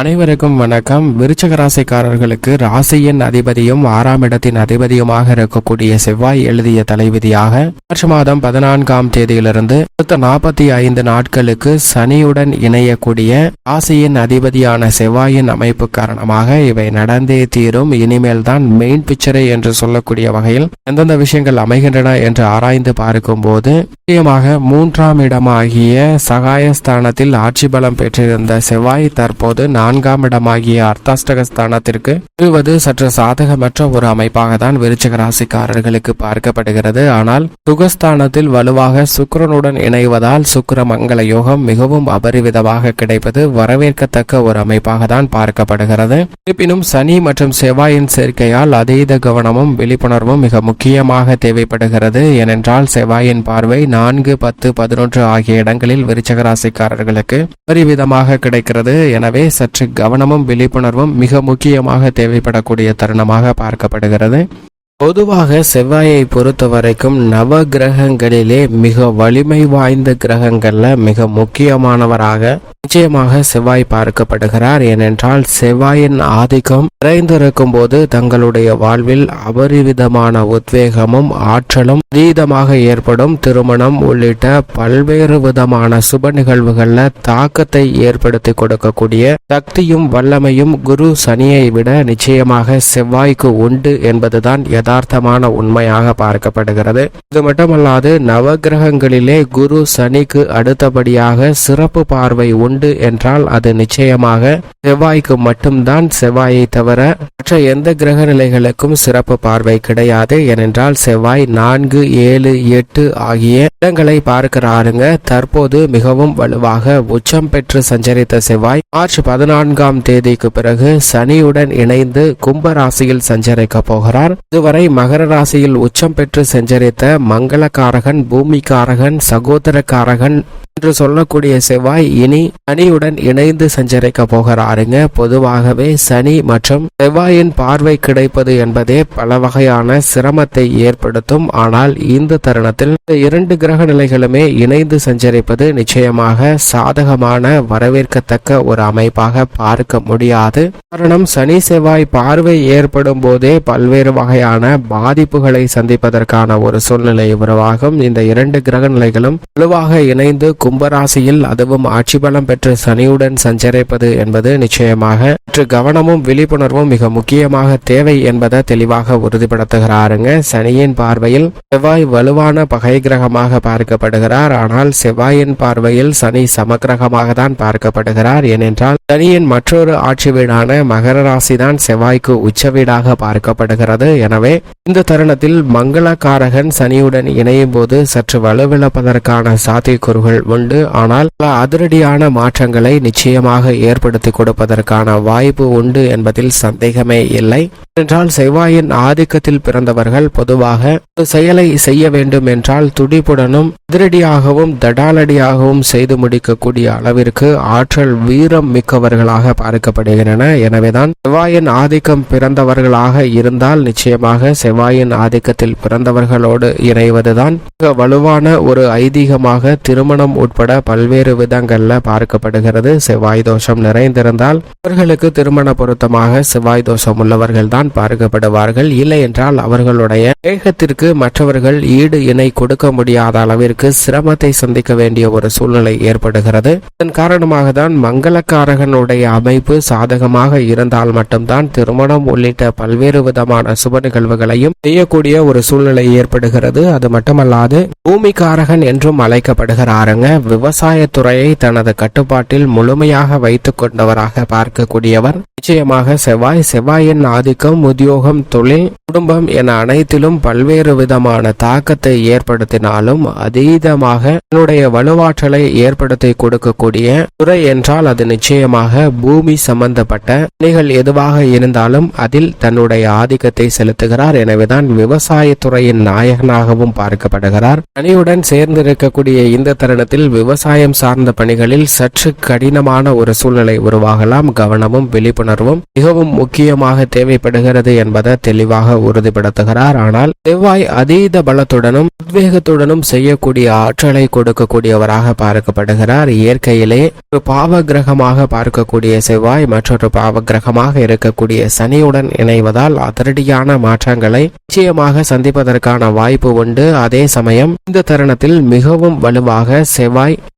அனைவருக்கும் வணக்கம். விருச்சக ராசிக்காரர்களுக்கு ராசியின் அதிபதியும் ஆறாம் இடத்தின் அதிபதியுமாக இருக்கக்கூடிய செவ்வாய் எழுதிய தலைவிதியாக மார்ச் மாதம் பதினான்காம் தேதியிலிருந்து அடுத்த நாற்பத்தி ஐந்து நாட்களுக்கு சனியுடன் இணையக்கூடிய ராசியின் அதிபதியான செவ்வாயின் அமைப்பு காரணமாக இவை நடந்தே தீரும். இனிமேல் தான் மெயின் பிக்சரே என்று சொல்லக்கூடிய வகையில் எந்தெந்த விஷயங்கள் அமைகின்றன என்று ஆராய்ந்து பார்க்கும்போது முக்கியமாக மூன்றாம் இடமாகிய சகாயஸ்தானத்தில் ஆட்சி பலம் பெற்றிருந்த செவ்வாய் தற்போது நான்காம் இடமாகிய அர்த்தாஷ்டகஸ்தானத்திற்கு செல்வது சற்று சாதகமற்ற ஒரு அமைப்பாக தான் விருச்சிக ராசிக்காரர்களுக்கு பார்க்கப்படுகிறது. ஆனால் சுகஸ்தானத்தில் வலுவாக சுக்கிரனுடன் இணைவதால் சுக்கிர மங்கள யோகம் மிகவும் அபரிவிதமாக கிடைப்பது வரவேற்கத்தக்க ஒரு அமைப்பாக தான் பார்க்கப்படுகிறது. இருப்பினும் சனி மற்றும் செவ்வாயின் சேர்க்கையால் அதீத கவனமும் விழிப்புணர்வும் மிக முக்கியமாக தேவைப்படுகிறது. ஏனென்றால் செவ்வாயின் பார்வை நான்கு பத்து பதினொன்று ஆகிய இடங்களில் விருச்சகராசிக்காரர்களுக்கு அபரிவிதமாக பரிவிதமாக கிடைக்கிறது. எனவே சற்று கவனமும் விழிப்புணர்வும் மிக முக்கியமாக தேவைப்படக்கூடிய தருணமாக பார்க்கப்படுகிறது. பொதுவாக செவ்வாயை பொறுத்த வரைக்கும் நவ கிரகங்களிலே மிக வலிமை வாய்ந்த கிரகங்கள்ல மிக முக்கியமானவராக நிச்சயமாக செவ்வாய் பார்க்கப்படுகிறார். ஏனென்றால் செவ்வாயின் ஆதிக்கம் நிறைந்திருக்கும் போது தங்களுடைய வாழ்வில் அபரிவிதமான உத்வேகமும் ஆற்றலும் அதீதமாக ஏற்படும். திருமணம் உள்ளிட்ட பல்வேறு விதமான சுப நிகழ்வுகள்ல தாக்கத்தை ஏற்படுத்தி கொடுக்கக்கூடிய சக்தியும் வல்லமையும் குரு சனியை விட நிச்சயமாக செவ்வாய்க்கு உண்டு என்பதுதான் யதார்த்தமான உண்மையாக பார்க்கப்படுகிறது. இது மட்டுமல்லாது நவகிரகங்களிலே குரு சனிக்கு அடுத்தபடியாக சிறப்பு பார்வை உண்டு. என்றால் அது நிச்சயமாக செவ்வாய்க்கு மட்டும்தான் செவ்வாயை தவிர மற்ற எந்த கிரக நிலைகளுக்கும் சிறப்பு பார்வை கிடையாது. ஏனென்றால் செவ்வாய் நான்கு ஏழு எட்டு ஆகிய இடங்களை பார்க்கிறாருங்க. தற்போது மிகவும் வலுவாக உச்சம் பெற்று சஞ்சரித்த செவ்வாய் மார்ச் பதினான்காம் தேதிக்கு பிறகு சனியுடன் இணைந்து கும்ப ராசியில் சஞ்சரிக்க போகிறார். இதுவரை மகர ராசியில் உச்சம் பெற்று சஞ்சரித்த மங்களக்காரகன் பூமிகாரகன் சகோதரக்காரகன் என்று சொல்லக்கூடிய செவ்வாய் இனி சனியுடன் இணைந்து சஞ்சரிக்க போகிறாருங்க. பொதுவாகவே சனி மற்றும் செவ்வாயின் பார்வை கிடைப்பது என்பதே பல வகையான சிரமத்தை ஏற்படுத்தும். ஆனால் இந்த தருணத்தில் இந்த இரண்டு கிரக நிலைகளுமே இணைந்து சஞ்சரிப்பது நிச்சயமாக சாதகமான வரவேற்கத்தக்க ஒரு அமைப்பாக பார்க்க முடியாது. காரணம் சனி செவ்வாய் பார்வை ஏற்படும் போதே பல்வேறு வகையான பாதிப்புகளை சந்திப்பதற்கான ஒரு சூழ்நிலை உருவாகும். இந்த இரண்டு கிரக நிலைகளும் வலுவாக இணைந்து கும்பராசியில் அதுவும் ஆட்சி பலம் பெற்று சனியுடன் சஞ்சரிப்பது என்பது நிச்சயமாக சற்று கவனமும் விழிப்புணர்வும் மிக முக்கியமாக தேவை என்பதை தெளிவாக உறுதிப்படுத்துகிறாருங்க. சனியின் பார்வையில் செவ்வாய் வலுவான பகை கிரகமாக பார்க்கப்படுகிறார். ஆனால் செவ்வாயின் பார்வையில் சனி சமக்கிரகமாக தான் பார்க்கப்படுகிறார். ஏனென்றால் சனியின் மற்றொரு ஆட்சி வீடான மகர ராசி தான் செவ்வாய்க்கு உச்ச வீடாக பார்க்கப்படுகிறது. எனவே இந்த தருணத்தில் மங்களகாரகன் சனியுடன் இணையும் போது சற்று வலுவிழப்பதற்கான சாத்தியக்கூறுகள் உண்டு. ஆனால் அதிரடியான மாற்றங்களை நிச்சயமாக ஏற்படுத்தி கொடுப்பதற்கான வாய்ப்பு உண்டு என்பதில் சந்தேகமே இல்லை. என்றால் செவ்வாயின் ஆதிக்கத்தில் பிறந்தவர்கள் பொதுவாக ஒரு செயலை செய்ய வேண்டும் என்றால் துடிப்புடனும் அதிரடியாகவும் தடாலடியாகவும் செய்து முடிக்கக்கூடிய அளவிற்கு ஆற்றல் வீரம் மிக்கவர்களாக பார்க்கப்படுகின்றன. எனவேதான் செவ்வாயின் ஆதிக்கம் பிறந்தவர்களாக இருந்தால் நிச்சயமாக செவ்வாயின் ஆதிக்கத்தில் பிறந்தவர்களோடு இணைவதுதான் மிக வலுவான ஒரு ஐதீகமாக திருமணம் உட்பட பல்வேறு விதங்கள்ல பார்க்கப்படுகிறது. செவ்வாய் தோஷம் நிறைந்திருந்தால் அவர்களுக்கு திருமண பொருத்தமாக செவ்வாய் தோஷம் உள்ளவர்கள் தான் பார்க்கப்படுவார்கள். இல்லை என்றால் அவர்களுடைய வேகத்திற்கு மற்றவர்கள் ஈடு இணை கொடுக்க முடியாத அளவிற்கு சிரமத்தை சந்திக்க வேண்டிய ஒரு சூழ்நிலை ஏற்படுகிறது. இதன் காரணமாக தான் மங்களக்காரகனுடைய அமைப்பு சாதகமாக இருந்தால் மட்டும்தான் திருமணம் உள்ளிட்ட பல்வேறு விதமான சுப நிகழ்வுகளையும் செய்யக்கூடிய ஒரு சூழ்நிலை ஏற்படுகிறது. அது மட்டுமல்லாது பூமிக்காரகன் என்றும் அழைக்கப்படுகிறாருங்க. விவசாயத்துறையை தனது கட்டுப்பாட்டில் முழுமையாக வைத்துக் கொண்டவராக பார்க்கக்கூடியவர். நிச்சயமாக செவ்வாய் செவ்வாயின் ஆதிக்கம் உத்தியோகம் தொழில் குடும்பம் என அனைத்திலும் பல்வேறு விதமான தாக்கத்தை ஏற்படுத்தினாலும் அதீதமாக தன்னுடைய வலுவாற்றலை ஏற்படுத்தி கொடுக்கக்கூடிய துறை என்றால் அது நிச்சயமாக பூமி சம்பந்தப்பட்ட பணிகள் எதுவாக இருந்தாலும் அதில் தன்னுடைய ஆதிக்கத்தை செலுத்துகிறார். எனவேதான் விவசாயத்துறையின் நாயகனாகவும் பார்க்கப்படுகிறார். பணியுடன் சேர்ந்திருக்கக்கூடிய இந்த தருணத்தில் விவசாயம் சார்ந்த பணிகளில் சற்று சற்று கடினமான ஒரு சூழ்நிலை உருவாகலாம். கவனமும் விழிப்புணர்வும் மிகவும் முக்கியமாக தேவைப்படுகிறது என்பதை தெளிவாக உறுதிப்படுத்துகிறார். ஆனால் செவ்வாய் அதீத பலத்துடனும் உத்வேகத்துடனும் செய்யக்கூடிய ஆற்றலை கொடுக்கக்கூடியவராக பார்க்கப்படுகிறார். இயற்கையிலே ஒரு பாவ கிரகமாக பார்க்கக்கூடிய செவ்வாய் மற்றொரு பாவ கிரகமாக இருக்கக்கூடிய சனியுடன் இணைவதால் அதிரடியான மாற்றங்களை நிச்சயமாக சந்திப்பதற்கான வாய்ப்பு உண்டு. அதே சமயம் இந்த தருணத்தில் மிகவும் வலுவாக செவ்வாய்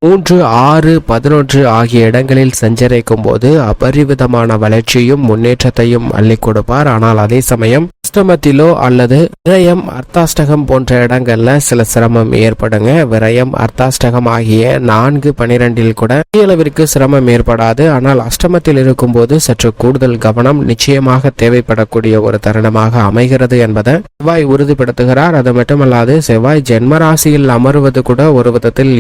மூன்று ஆறு பதினொன்று ஆகிய இடங்களில் சஞ்சரிக்கும் போது அபரிவிதமான வளர்ச்சியும் முன்னேற்றத்தையும் அள்ளி கொடுப்பார். ஆனால் அதே சமயம் அஷ்டமத்திலோ அல்லது விரயம் அர்த்தாஷ்டகம் போன்ற இடங்கள்ல சில சிரமம் ஏற்படுங்க. விரயம் அர்த்தாஷ்டகம் ஆகிய நான்கு பனிரெண்டில் கூட பெரிய அளவிற்கு சிரமம் ஏற்படாது. ஆனால் அஷ்டமத்தில் இருக்கும்போது சற்று கூடுதல் கவனம் நிச்சயமாக தேவைப்படக்கூடிய ஒரு தருணமாக அமைகிறது என்பதை செவ்வாய் உறுதிப்படுத்துகிறார். அது மட்டுமல்லாது செவ்வாய் ஜென்மராசியில் அமர்வது கூட ஒரு விதத்தில்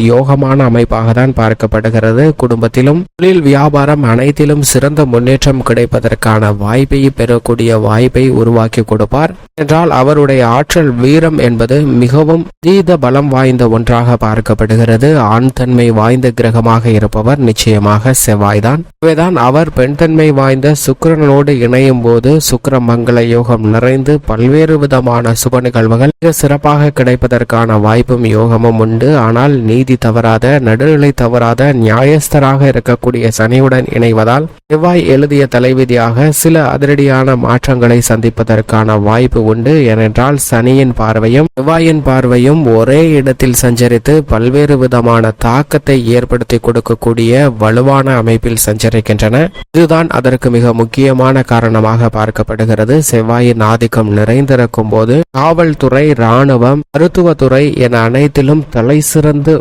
யோகமான அமைப்பாக தான் பார்க்கப்படுகிறது. குடும்பத்திலும் தொழில் வியாபாரம் அனைத்திலும் சிறந்த முன்னேற்றம் கிடைப்பதற்கான வாய்ப்பை பெறக்கூடிய வாய்ப்பை உருவாக்கி கொடுப்பார். என்றால் அவருடைய ஆற்றல் வீரம் என்பது மிகவும் தீத பலம் வாய்ந்த ஒன்றாக பார்க்கப்படுகிறது. ஆண் தன்மை வாய்ந்த கிரகமாக இருப்பவர் நிச்சயமாக செவ்வாய்தான். இவைதான் அவர் பெண் தன்மை வாய்ந்த சுக்கரனோடு இணையும் போது சுக்கர மங்கள யோகம் நிறைந்து பல்வேறு விதமான சுப நிகழ்வுகள் மிக சிறப்பாக கிடைப்பதற்கான வாய்ப்பும் யோகமும் உண்டு. ஆனால் நீதி தவறாத. நடுநிலை தவறாத நியாயஸ்தராக இருக்கக்கூடிய சனியுடன் இணைவதால் செவ்வாய் எழுதிய தலைவிதியாக சில அதிரடியான மாற்றங்களை சந்திப்பதற்கான வாய்ப்பு உண்டு. ஏனென்றால் சனியின் பார்வையும் செவ்வாயின் பார்வையும் ஒரே இடத்தில் சஞ்சரித்து பல்வேறு விதமான தாக்கத்தை ஏற்படுத்தி கொடுக்கக்கூடிய வலுவான அமைப்பில் சஞ்சரிக்கின்றன. இதுதான் அதற்கு மிக முக்கியமான காரணமாக பார்க்கப்படுகிறது. செவ்வாயின் ஆதிக்கம் நிறைந்திருக்கும் போது காவல்துறை ராணுவம் மருத்துவத்துறை என அனைத்திலும் தலை சிறந்து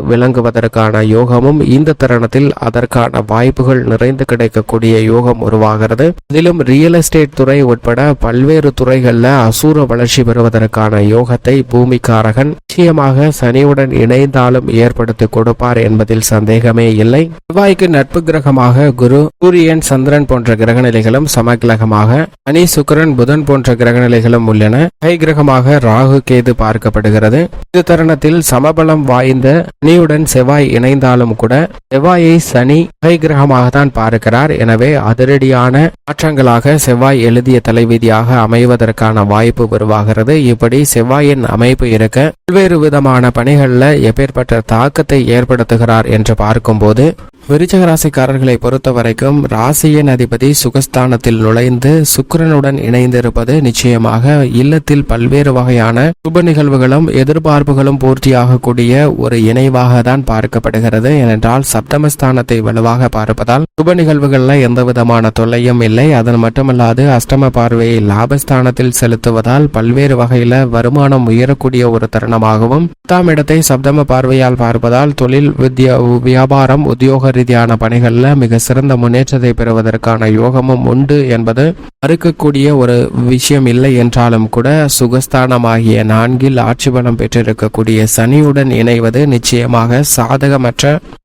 செய்வதற்கான யோகமும் இந்த தருணத்தில் அதற்கான வாய்ப்புகள் நிறைந்து கிடைக்கக்கூடிய யோகம் உருவாகிறது. இதிலும் ரியல் எஸ்டேட் துறை உட்பட பல்வேறு துறைகளில் அசூர வளர்ச்சி பெறுவதற்கான யோகத்தை பூமிக்காரகன் நிச்சயமாக சனியுடன் இணைந்தாலும் ஏற்படுத்தி கொடுப்பார் என்பதில் சந்தேகமே இல்லை. செவ்வாய்க்கு நட்பு கிரகமாக குரு சூரியன் சந்திரன் போன்ற கிரகநிலைகளும் சமகிரகமாக சனி சுக்கிரன் புதன் போன்ற கிரகநிலைகளும் உள்ளன. கை கிரகமாக ராகு கேது பார்க்கப்படுகிறது. இந்த தருணத்தில் சமபலம் வாய்ந்த சனியுடன் செவ்வாய் இணைந்தாலும் கூட செவ்வாயை சனி கை கிரகமாகத்தான் பார்க்கிறார். எனவே அதிரடியான மாற்றங்களாக செவ்வாய் எழுதிய தலைவிதியாக அமைவதற்கான வாய்ப்பு உருவாகிறது. இப்படி செவ்வாயின் அமைப்பு இருக்க பல்வேறு விதமான பணிகள்ல எப்பேற்பட்ட தாக்கத்தை ஏற்படுத்துகிறார் என்று பார்க்கும்போது விருச்சக ராசிக்காரர்களை பொறுத்த வரைக்கும் ராசியின் அதிபதி சுகஸ்தானத்தில் நுழைந்து சுக்கரனுடன் இணைந்திருப்பது நிச்சயமாக இல்லத்தில் பல்வேறு வகையான சுப நிகழ்வுகளும் எதிர்பார்ப்புகளும் பூர்த்தியாகக்கூடிய ஒரு இணைவாக தான் பார்க்கப்படுகிறது. ஏனென்றால் சப்தமஸ்தானத்தை வலுவாக பார்ப்பதால் சுப நிகழ்வுகள்ல எந்த விதமான தொல்லையும் இல்லை. அதன் மட்டுமல்லாது அஷ்டம பார்வையை லாபஸ்தானத்தில் செலுத்துவதால் பல்வேறு வகையில வருமானம் உயரக்கூடிய ஒரு தருணமாகவும் பத்தாம் இடத்தை சப்தம பார்வையால் பார்ப்பதால் தொழில் வித்யா வியாபாரம் உத்தியோக ரீதியான பணிகளில் மிக சிறந்த முன்னேற்றத்தை பெறுவதற்கான யோகமும் உண்டு என்பது மறுக்கக்கூடிய ஒரு விஷயம் இல்லை என்றாலும் கூட சுகஸ்தானமாகிய நான்கில் ஆட்சி பலம் பெற்றிருக்கக்கூடிய சனியுடன் இணைவது நிச்சயமாக சாதகமற்ற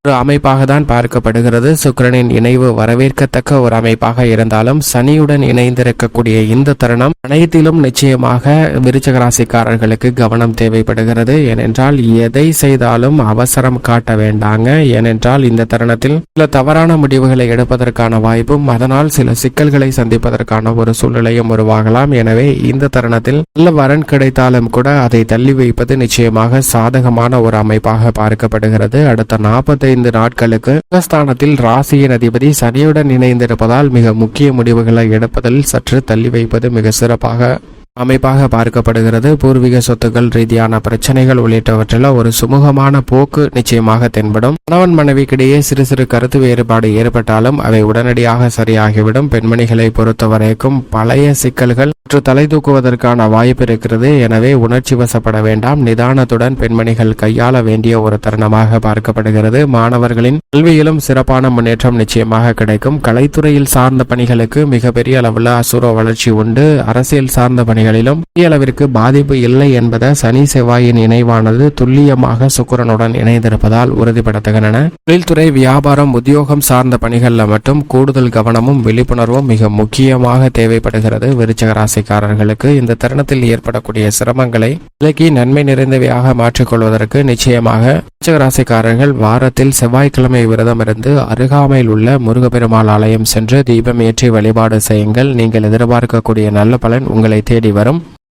ஒரு அமைப்பாக தான் பார்க்கப்படுகிறது. சுக்கிரனின் இணைவு வரவேற்கத்தக்க ஒரு அமைப்பாக இருந்தாலும் சனியுடன் இணைந்திருக்கக்கூடிய இந்த தருணம் அனைத்திலும் நிச்சயமாக விருச்சக ராசிக்காரர்களுக்கு கவனம் தேவைப்படுகிறது. ஏனென்றால் எதை செய்தாலும் அவசரம் காட்ட வேண்டாங்க. ஏனென்றால் இந்த தருணத்தில் சில தவறான முடிவுகளை எடுப்பதற்கான வாய்ப்பும் அதனால் சில சிக்கல்களை சந்திப்பதற்கான ஒரு சூழ்நிலையும் உருவாகலாம். எனவே இந்த தருணத்தில் நல்ல வரன் கிடைத்தாலும் கூட அதை தள்ளி வைப்பது நிச்சயமாக சாதகமான ஒரு அமைப்பாக பார்க்கப்படுகிறது. அடுத்த நாற்பத்தைந்து நாட்களுக்கு சுகஸ்தானத்தில் ராசியின் அதிபதி சனியுடன் இணைந்திருப்பதால் மிக முக்கிய முடிவுகளை எடுப்பதில் சற்று தள்ளி வைப்பது மிக சிறப்பாக அமைப்பாக பார்க்கப்படுகிறது. பூர்வீக சொத்துக்கள் ரீதியான பிரச்சனைகள் உள்ளிட்டவற்றில் ஒரு சுமூகமான போக்கு நிச்சயமாக தென்படும். கணவன் மனைவிக்கிடையே சிறு சிறு கருத்து வேறுபாடு ஏற்பட்டாலும் அவை உடனடியாக சரியாகிவிடும். பெண்மணிகளை பொறுத்தவரைக்கும் பழைய சிக்கல்கள் சற்று தலை தூக்குவதற்கான வாய்ப்பு இருக்கிறது. எனவே உணர்ச்சி வசப்பட வேண்டாம். நிதானத்துடன் பெண்மணிகள் கையாள வேண்டிய ஒரு தருணமாக பார்க்கப்படுகிறது. மாணவர்களின் கல்வியிலும் சிறப்பான முன்னேற்றம் நிச்சயமாக கிடைக்கும். கலைத்துறையில் சார்ந்த பணிகளுக்கு மிகப்பெரிய அளவில் அசுர வளர்ச்சி உண்டு. அரசியல் சார்ந்த பணி பணிகளிலும் பெரிய அளவிற்கு பாதிப்பு இல்லை என்பதை சனி செவ்வாயின் இணைவானது துல்லியமாக சுக்கிரனுடன் இணைந்திருப்பதால் உறுதிப்படுத்துகின்றன. தொழில்துறை வியாபாரம் உத்தியோகம் சார்ந்த பணிகளில் மட்டும் கூடுதல் கவனமும் விழிப்புணர்வும் மிக முக்கியமாக தேவைப்படுகிறது. விருச்சக ராசிக்காரர்களுக்கு இந்த தருணத்தில் ஏற்படக்கூடிய சிரமங்களை விலக்கி நன்மை நிறைந்தவையாக மாற்றிக்கொள்வதற்கு நிச்சயமாக விருச்சக ராசிக்காரர்கள் வாரத்தில் செவ்வாய்க்கிழமை விரதம் இருந்து அருகாமையில் உள்ள முருகப்பெருமாள் ஆலயம் சென்று தீபம் ஏற்றி வழிபாடு செய்யுங்கள். நீங்கள் எதிர்பார்க்கக்கூடிய நல்ல பலன் உங்களை தேடி வரும்.